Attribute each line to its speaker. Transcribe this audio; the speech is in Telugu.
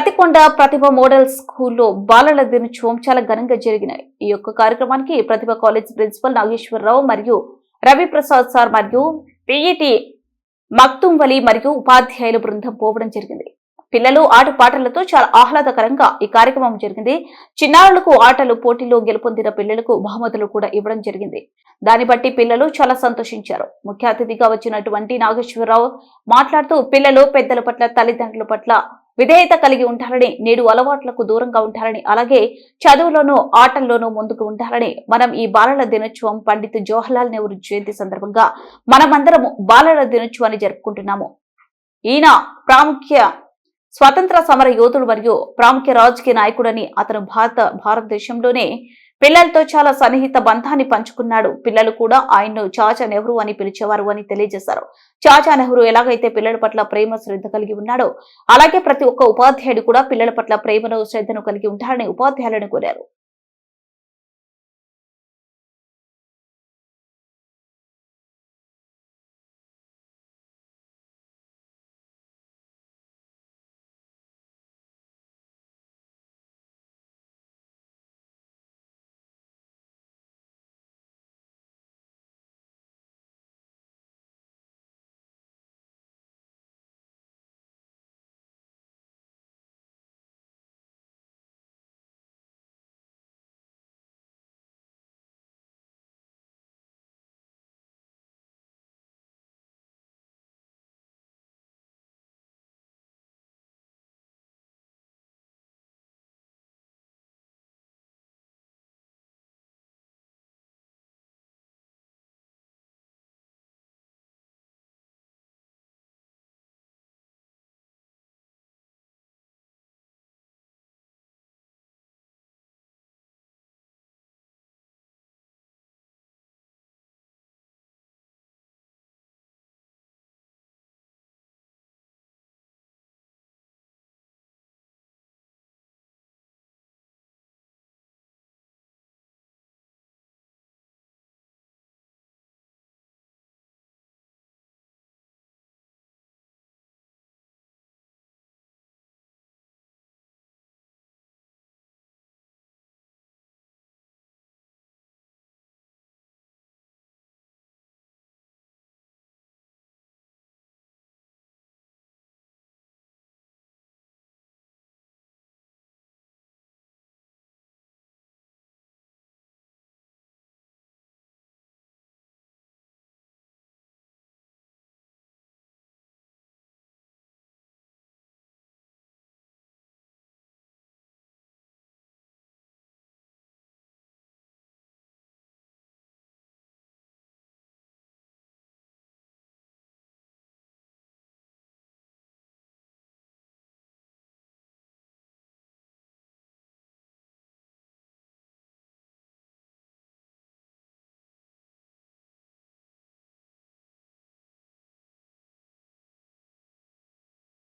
Speaker 1: పత్తికొండ ప్రతిభ మోడల్ స్కూల్లో బాలల దినోత్సవం చాలా ఘనంగా జరిగినాయి ఈ యొక్క కార్యక్రమానికి ప్రతిభ కాలేజ్ ప్రిన్సిపల్ నాగేశ్వరరావు మరియు రవి ప్రసాద్ సార్ మరియు పిఈటి మక్తుంవలి మరియు ఉపాధ్యాయుల బృందం పోవడం జరిగింది. పిల్లలు ఆట పాటలతో చాలా ఆహ్లాదకరంగా ఈ కార్యక్రమం జరిగింది. చిన్నారులకు ఆటలు పోటీలో గెలుపొందిన పిల్లలకు బహుమతులు కూడా ఇవ్వడం జరిగింది. దాన్ని బట్టి పిల్లలు చాలా సంతోషించారు. ముఖ్య అతిథిగా వచ్చినటువంటి నాగేశ్వరరావు మాట్లాడుతూ పిల్లలు పెద్దల పట్ల తల్లిదండ్రుల పట్ల విధేయత కలిగి ఉంటారని నేడు అలవాట్లకు దూరంగా ఉంటారని అలాగే చదువులోనూ ఆటల్లోనూ ముందుకు ఉంటారని మనం ఈ బాలల దినోత్సవం పండిత్ జవహర్లాల్ నెహ్రూ జయంతి సందర్భంగా మనమందరం బాలల దినోత్సవాన్ని జరుపుకుంటున్నాము. ఈయన ప్రాముఖ్య స్వతంత్ర సమర యోధుడు మరియు ప్రాముఖ్య రాజకీయ నాయకుడని అతను భారత భారతదేశంలోనే పిల్లలతో చాలా సన్నిహిత బంధాన్ని పంచుకున్నాడు. పిల్లలు కూడా ఆయన్ను చాచా నెహ్రూ అని పిలిచేవారు అని తెలియజేశారు. చాచా నెహ్రూ ఎలాగైతే పిల్లల పట్ల ప్రేమ శ్రద్ధ కలిగి ఉన్నాడో అలాగే ప్రతి ఒక్క ఉపాధ్యాయుడు కూడా పిల్లల పట్ల ప్రేమను శ్రద్ధను కలిగి ఉంటారని ఉపాధ్యాయులను కోరారు.